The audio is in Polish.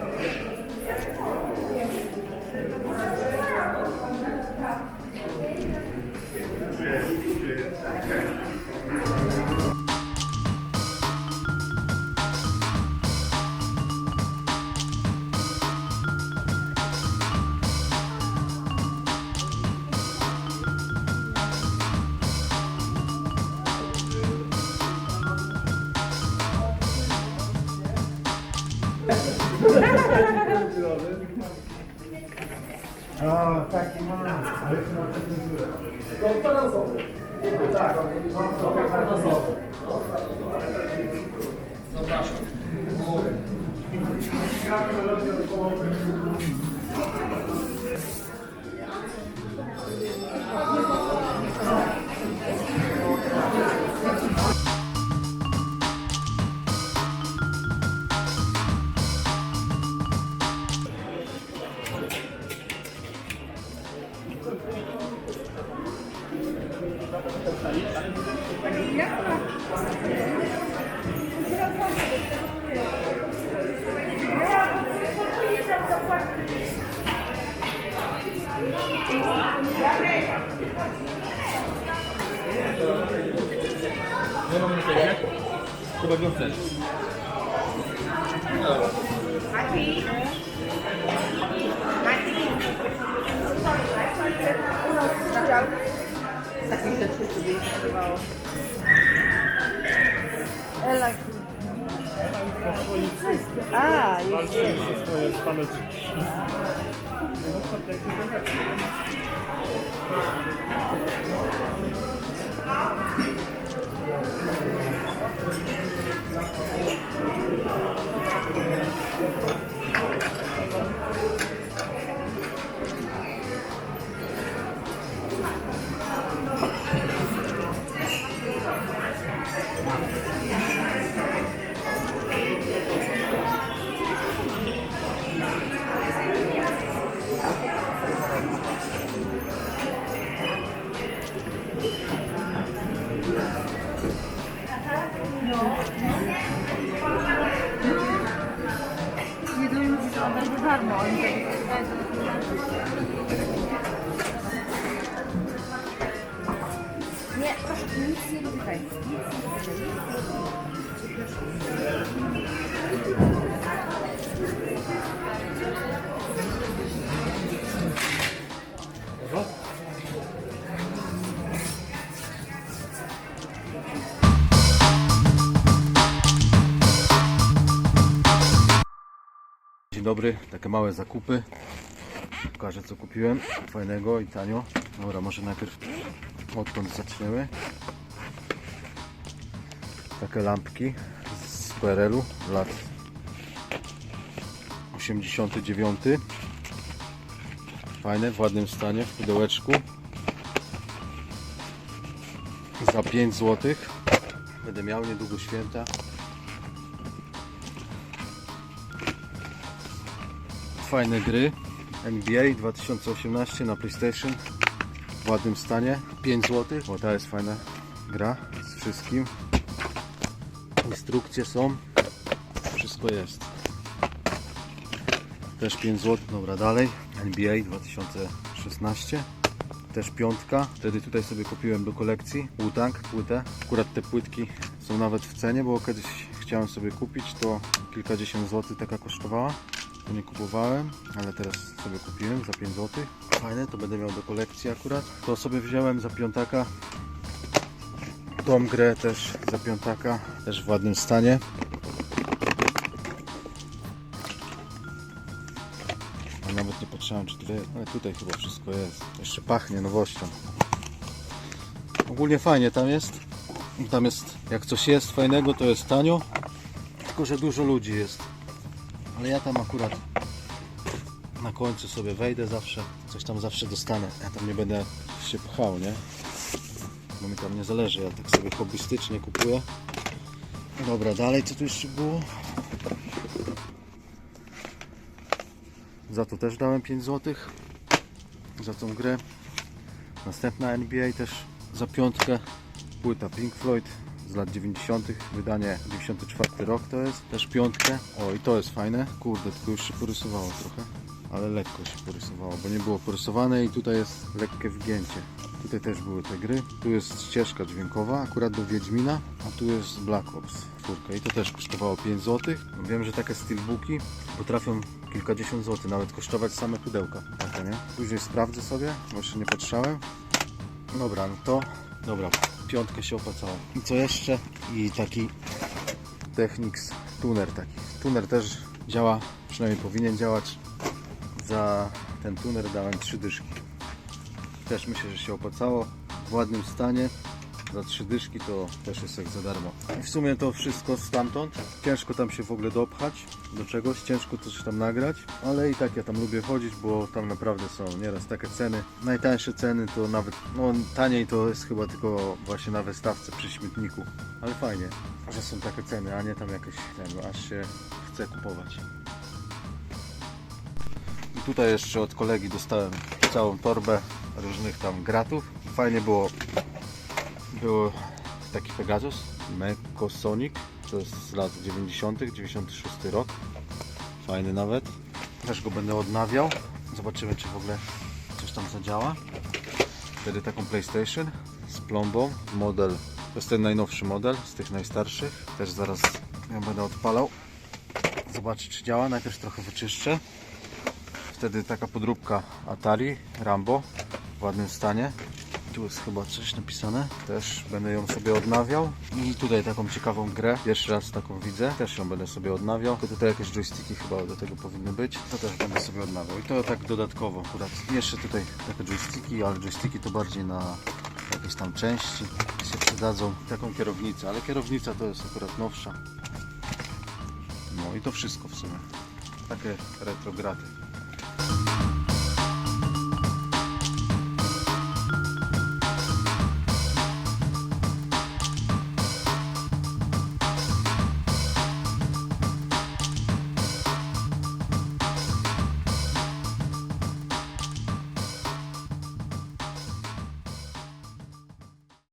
Dobry. A, taki ma. Ale to ma taki Tak, Chyba go chcesz. Takich A, jeszcze. Swoje spane Nie do ludzi, to będzie darmo. Oni tak Nie, proszę, nic nie dotykaj. Dzień dobry, takie małe zakupy. Pokażę co kupiłem. Fajnego i tanio. Dobra, może najpierw odkąd zaczniemy. Takie lampki z PRL-u lat 89. Fajne, w ładnym stanie, w pudełeczku. Za 5 zł. Będę miał niedługo święta. Fajne gry. NBA 2018 na PlayStation w ładnym stanie. 5 zł, bo ta jest fajna gra z wszystkim. Instrukcje są. Wszystko jest. Też 5 zł, dobra dalej. NBA 2016 też piątka, wtedy tutaj sobie kupiłem do kolekcji. Wu-Tang, płytę. Akurat te płytki są nawet w cenie, bo kiedyś chciałem sobie kupić to kilkadziesiąt złotych taka kosztowała to nie kupowałem, ale teraz sobie kupiłem za 5 zł. Fajne, to będę miał do kolekcji akurat. To sobie wziąłem za piątaka. Tą grę też za piątaka, też w ładnym stanie. A nawet nie patrzyłem, czy tutaj, ale tutaj chyba wszystko jest. Jeszcze pachnie nowością. Ogólnie fajnie tam jest. Tam jest, jak coś jest fajnego, to jest tanio. Tylko, że dużo ludzi jest. Ale ja tam akurat na końcu sobie wejdę zawsze, coś tam zawsze dostanę. Ja tam nie będę się pchał, nie? Bo mi tam nie zależy, ja tak sobie hobbystycznie kupuję. Dobra, dalej co tu jeszcze było? Za to też dałem 5 zł. Za tą grę. Następna NBA też za piątkę. Płyta Pink Floyd z lat 90. Wydanie 94 rok to jest. Też piątkę. O i to jest fajne. Kurde, tylko już się porysowało trochę. Ale lekko się porysowało, bo nie było porysowane i tutaj jest lekkie wgięcie. Tutaj też były te gry. Tu jest ścieżka dźwiękowa, akurat do Wiedźmina, a tu jest Black Ops 4 i to też kosztowało 5 zł. Wiem, że takie steelbooki potrafią kilkadziesiąt złotych nawet kosztować same pudełka. Takie, nie? Później sprawdzę sobie, jeszcze nie patrzałem. Dobra, no to dobra, piątka się opłacało. I co jeszcze? I taki Technics tuner taki. Tuner też działa, przynajmniej powinien działać. Za ten tuner dałem trzy dyszki. Też myślę, że się opłacało. W ładnym stanie. Za trzy dyszki to też jest jak za darmo. I w sumie to wszystko stamtąd. Ciężko tam się w ogóle dopchać do czegoś, ciężko coś tam nagrać, ale i tak ja tam lubię chodzić, bo tam naprawdę są nieraz takie ceny. Najtańsze ceny to nawet, no taniej to jest chyba tylko właśnie na wystawce przy śmietniku. Ale fajnie, że są takie ceny, a nie tam jakieś ten, aż się chce kupować. I tutaj jeszcze od kolegi dostałem całą torbę różnych tam gratów. Fajnie było, było taki Pegasus, Mecosonic, to jest z lat 90., 96 rok. Fajny nawet. Też go będę odnawiał. Zobaczymy czy w ogóle coś tam zadziała. Wtedy taką PlayStation z plombą. Model, to jest ten najnowszy model z tych najstarszych. Też zaraz ją będę odpalał. Zobaczyć czy działa. Najpierw trochę wyczyszczę. Wtedy taka podróbka Atari Rambo w ładnym stanie. Tu jest chyba coś napisane. Też będę ją sobie odnawiał. I tutaj taką ciekawą grę. Pierwszy raz taką widzę. Też ją będę sobie odnawiał. Tylko tutaj jakieś joysticki chyba do tego powinny być. To też będę sobie odnawiał. I to tak dodatkowo akurat. Jeszcze tutaj takie joysticki, ale joysticki to bardziej na jakieś tam części się przydadzą. Taką kierownicę, ale kierownica to jest akurat nowsza. No i to wszystko w sumie. Takie retrograty.